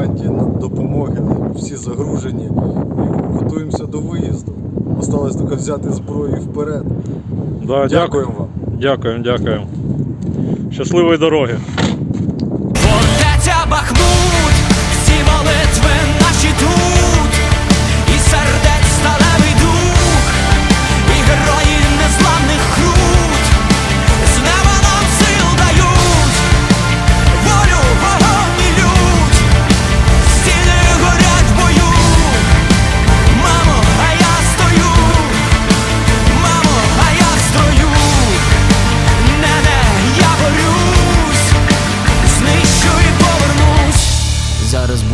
на допомоги. Всі загружені і готуємося до виїзду. Осталось тільки взяти зброю і вперед. Да, Дякуємо вам. Дякуємо, дякуємо. Щасливої дороги.